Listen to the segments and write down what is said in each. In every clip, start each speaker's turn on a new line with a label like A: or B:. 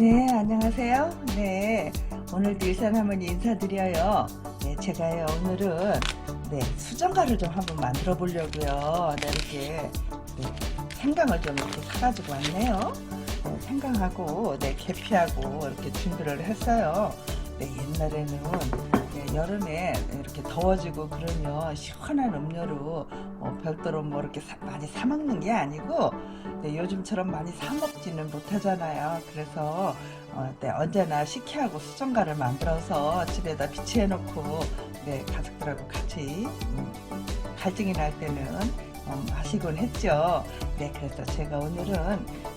A: 네, 안녕하세요. 네, 오늘도 일산 할머니 인사드려요. 네, 제가요, 오늘은, 네, 수정가를 좀 한번 만들어 보려고요. 네, 이렇게, 네, 생강을 좀 이렇게 사가지고 왔네요. 네, 생강하고, 네, 계피하고 이렇게 준비를 했어요. 네, 옛날에는, 네, 여름에 이렇게 더워지고 그러면 시원한 음료로 어, 별도로 뭐 이렇게 사- 많이 사 먹는 게 아니고, 네, 요즘처럼 많이 사 먹지는 못하잖아요. 그래서 어, 네, 언제나 식혜하고 수정가를 만들어서 집에다 비치해 놓고 네, 가족들하고 같이 음, 갈증이 날 때는 어, 마시곤 했죠. 네, 그래서 제가 오늘은 네,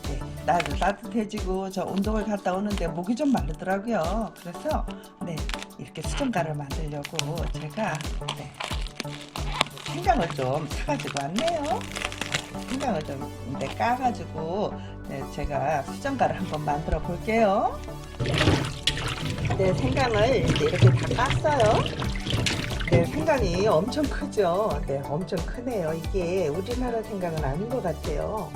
A: 날도 따뜻해지고 저 운동을 갔다 오는데 목이 좀 마르더라고요. 그래서 네, 이렇게 수정가를 만들려고 제가 네, 생강을 좀 사가지고 왔네요. 생강을 좀 네, 까가지고 네, 제가 수정가를 한번 만들어 볼게요. 네, 생강을 이제 이렇게 다 깠어요. 네, 생강이 엄청 크죠. 네, 엄청 크네요. 이게 우리나라 생강은 아닌 것 같아요.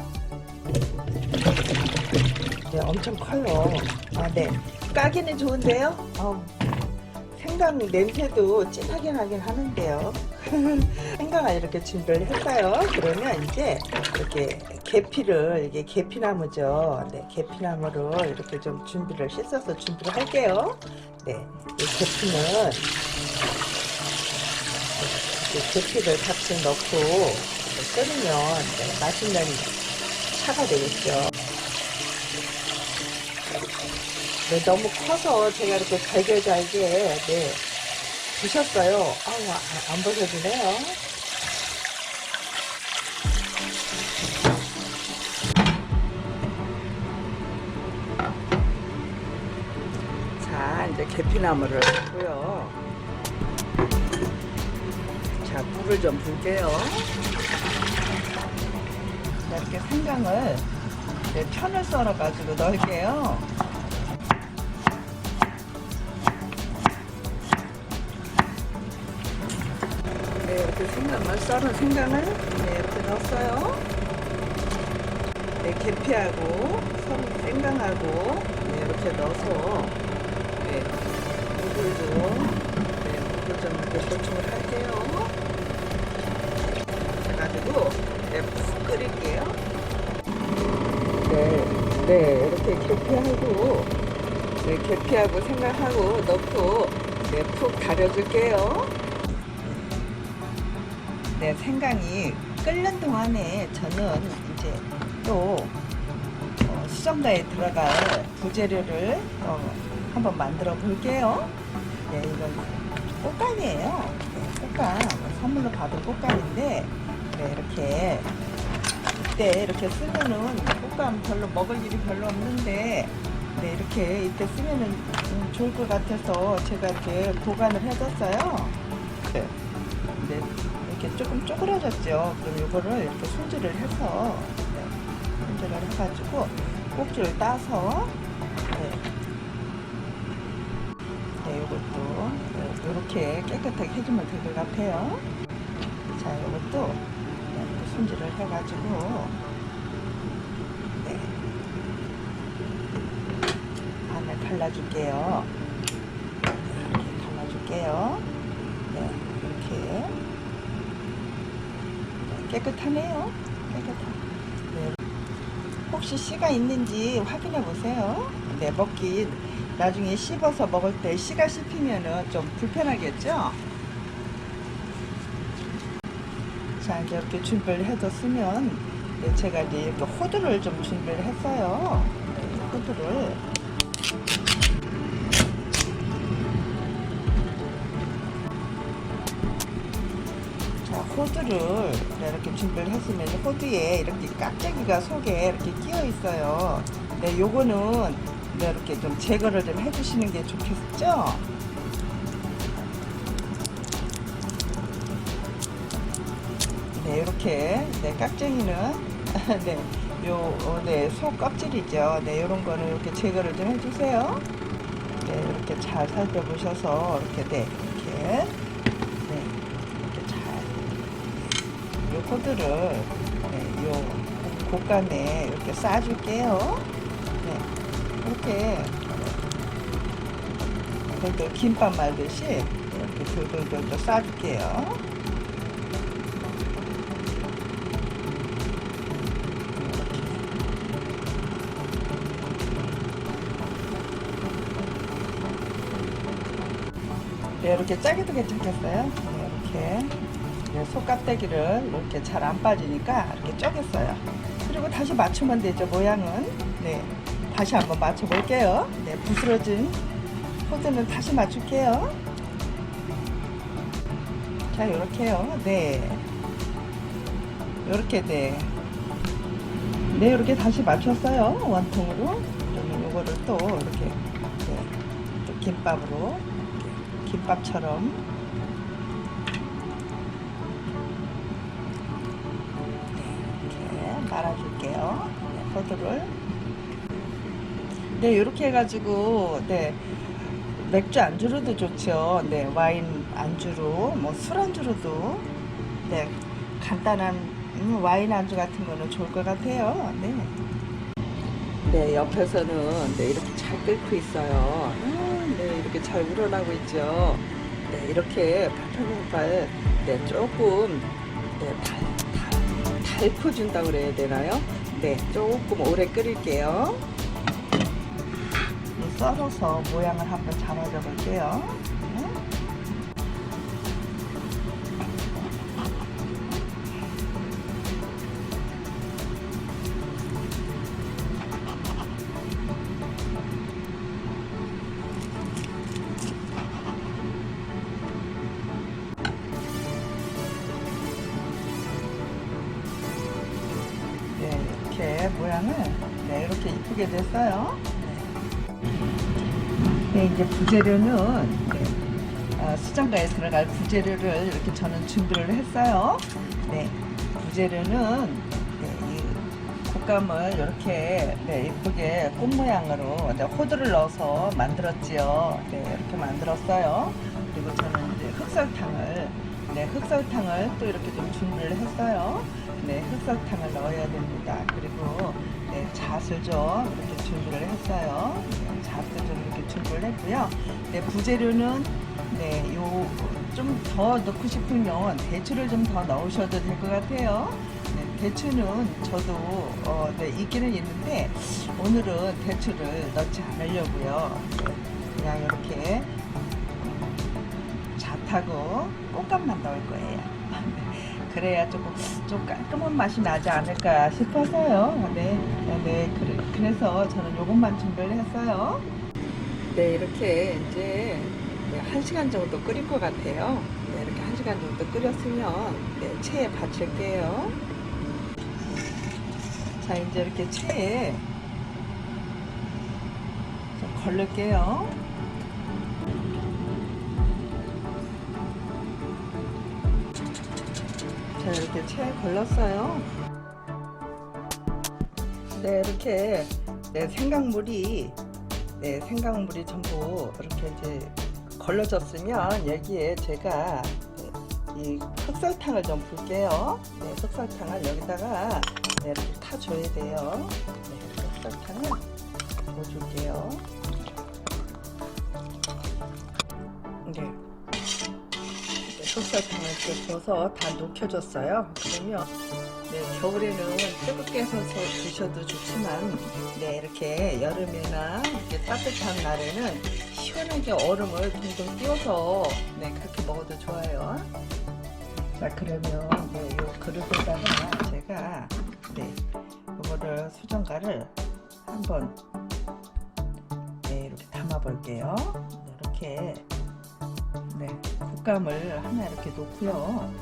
A: 네, 엄청 커요. 아, 네. 까기는 좋은데요. 어, 생강 냄새도 진하게 나긴 하는데요. 생강을 이렇게 준비를 했어요. 그러면 이제 이렇게 계피를 이게 계피나무죠. 네, 계피나무를 이렇게 좀 준비를 씻어서 준비를 할게요. 네, 이 계피는 이렇게 계피를 같이 넣고 끓이면 네, 맛있는 차가 되겠죠. 네, 너무 커서 제가 이렇게 잘게 잘게 네, 부셨어요. 아우, 아, 안 벗어지네요. 자, 이제 계피나무를 했고요. 자, 물을 좀 붓게요. 자, 이렇게 생강을 이제 편을 썰어가지고 넣을게요. 썰은 생강을 네, 이렇게 넣었어요. 네, 계피하고 생강하고 네, 이렇게 넣어서 네, 물을 좀 네, 물을 좀 이렇게 보충을 할게요. 해가지고 네, 푹 끓일게요. 네, 네, 이렇게 계피하고 네, 계피하고 생강하고 넣고 네, 푹 달여줄게요. 네, 생강이 끓는 동안에 저는 이제 또 어, 수정가에 들어갈 부재료를 어, 한번 만들어 볼게요. 네, 이건 꽃감이에요. 네, 꽃감 선물로 받은 꽃감인데 네, 이렇게 이때 이렇게 쓰면은 꽃감 별로 먹을 일이 별로 없는데 네, 이렇게 이때 쓰면은 음, 좋을 것 같아서 제가 이렇게 보관을 해뒀어요. 네. 네, 이렇게 조금 쪼그라졌죠. 그럼 이거를 이렇게 손질을 해서 네, 손질을 해가지고 꼭지를 따서 네, 네, 이것도 네, 이렇게 깨끗하게 해주면 될 것 같아요. 자, 이것도 네, 손질을 해가지고 네, 안에 갈라줄게요. 이렇게 갈라줄게요. 네, 이렇게 깨끗하네요. 깨끗하. 네. 혹시 씨가 있는지 확인해 보세요. 네, 먹기 나중에 씹어서 먹을 때 씨가 씹히면은 좀 불편하겠죠? 자, 이제 이렇게 준비를 해뒀으면 네, 제가 이제 이렇게 호두를 좀 준비를 했어요. 네, 호두를 네, 이렇게 준비를 했으면 호두에 이렇게 깍쟁이가 속에 이렇게 끼어 있어요. 네, 요거는 네, 이렇게 좀 제거를 좀 해주시는 게 좋겠죠? 네, 이렇게 네, 깍쟁이는 네, 요, 어, 네, 속 껍질이죠. 네, 요런 거는 이렇게 제거를 좀 해주세요. 네, 이렇게 잘 살펴보셔서 이렇게 네, 이렇게 네, 이렇게 잘 요 호두를 네, 요 곶감에 이렇게 싸줄게요. 네, 이렇게 돌돌 김밥 말듯이 이렇게 돌돌돌돌 싸줄게요. 네, 이렇게 짜게도 괜찮겠어요? 네, 이렇게 네, 속 껍데기를 이렇게 잘 안 빠지니까 이렇게 쪼갰어요. 그리고 다시 맞추면 되죠, 모양은. 네, 다시 한번 맞춰볼게요. 네, 부스러진 포드는 다시 맞출게요. 자, 이렇게요. 네. 이렇게, 네. 네, 이렇게 다시 맞췄어요. 원통으로. 그러면 이거를 또 이렇게, 네, 또 김밥으로, 김밥처럼. 말아줄게요. 네, 포드를. 네, 이렇게 해가지고, 네. 맥주 안주로도 좋죠. 네, 와인 안주로, 뭐 술 안주로도, 네, 간단한 음, 와인 안주 같은 거는 좋을 것 같아요. 네. 네, 옆에서는 네, 이렇게 잘 끓고 있어요. 음, 네, 이렇게 잘 우러나고 있죠. 네, 이렇게 팔팔팔, 네, 조금, 네, 달, 달, 달궈준다고 그래야 되나요? 네, 조금 오래 끓일게요. 이 썰어서 모양을 한번 잡아줘 볼게요. 모양을 네, 이렇게 이쁘게 됐어요. 네, 이제 부재료는 네, 아, 수정가에 들어갈 부재료를 이렇게 저는 준비를 했어요. 네, 부재료는 네, 이 곶감을 이렇게 네, 이쁘게 꽃 모양으로 네, 호두를 넣어서 만들었지요. 네, 이렇게 만들었어요. 그리고 저는 이제 흑설탕을 네, 흑설탕을 또 이렇게 좀 준비를 했어요. 네, 흑설탕을 넣어야 됩니다. 그리고 네, 잣을 좀 이렇게 준비를 했어요. 네, 잣도 좀 이렇게 준비를 했고요. 네, 부재료는 네, 요 좀 더 넣고 싶으면 대추를 좀 더 넣으셔도 될 것 같아요. 네, 대추는 저도 어, 네, 있기는 있는데 오늘은 대추를 넣지 않으려고요. 네, 그냥 이렇게 잣하고 꽃감만 넣을 거예요. 그래야 조금 좀 깔끔한 맛이 나지 않을까 싶어서요. 네, 네, 그래, 그래서 저는 이것만 준비를 했어요. 네, 이렇게 이제 네, 한 시간 정도 끓일 것 같아요. 네, 이렇게 한 시간 정도 끓였으면 네, 체에 받칠게요. 자, 이제 이렇게 체에 좀 걸를게요. 자, 이렇게 체에 걸렀어요. 네, 이렇게 네, 생강물이 네, 생강물이 전부 이렇게 이제 걸러졌으면 여기에 제가 네, 이 흑설탕을 좀 붓게요. 네, 흑설탕을 여기다가 네, 이렇게 타줘야 돼요. 네, 흑설탕을 부어줄게요. 네. 네, 흑설탕을 이렇게 부어서 다 녹여줬어요. 그러면 네, 겨울에는 뜨겁게 해서 드셔도 좋지만 네, 이렇게 여름이나 이렇게 따뜻한 날에는 시원하게 얼음을 둥둥 띄워서 네, 그렇게 먹어도 좋아요. 자, 그러면 네, 요 그릇에다가 제가 네, 요거를 수정가를 한번 네, 이렇게 담아 볼게요. 네, 이렇게 네, 곶감을 하나 이렇게 놓고요.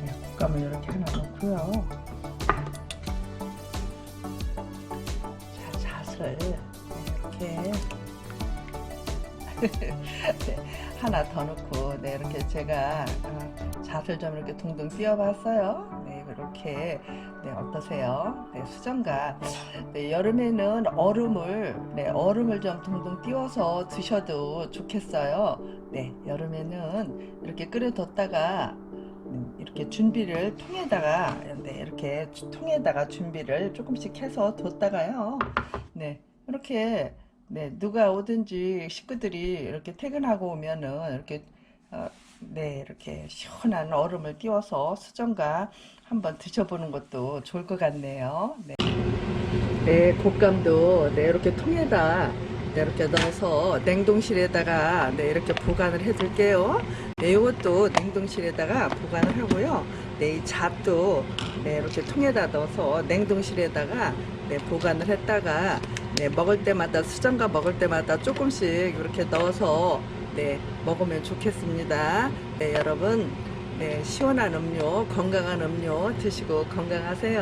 A: 네, 곶감을 이렇게 하나 넣고요. 하나 더 넣고 네, 이렇게 제가 어, 잣을 좀 이렇게 둥둥 띄워봤어요. 네, 이렇게 네, 어떠세요? 네, 수정과 네, 여름에는 얼음을 네, 얼음을 좀 둥둥 띄워서 드셔도 좋겠어요. 네, 여름에는 이렇게 끓여뒀다가 음, 이렇게 준비를 통에다가 네, 이렇게 주- 통에다가 준비를 조금씩 해서 뒀다가요. 네, 이렇게 네, 누가 오든지 식구들이 이렇게 퇴근하고 오면은 이렇게 어, 네, 이렇게 시원한 얼음을 띄워서 수정과 한번 드셔보는 것도 좋을 것 같네요. 네, 네 곶감도 네, 이렇게 통에다 네, 이렇게 넣어서 냉동실에다가 네, 이렇게 보관을 해둘게요. 네, 이것도 냉동실에다가 보관을 하고요. 네, 이 잡도 네, 이렇게 통에다 넣어서 냉동실에다가 네, 보관을 했다가 네, 먹을 때마다 수정과 먹을 때마다 조금씩 이렇게 넣어서 네, 먹으면 좋겠습니다. 네, 여러분 네, 시원한 음료, 건강한 음료 드시고 건강하세요.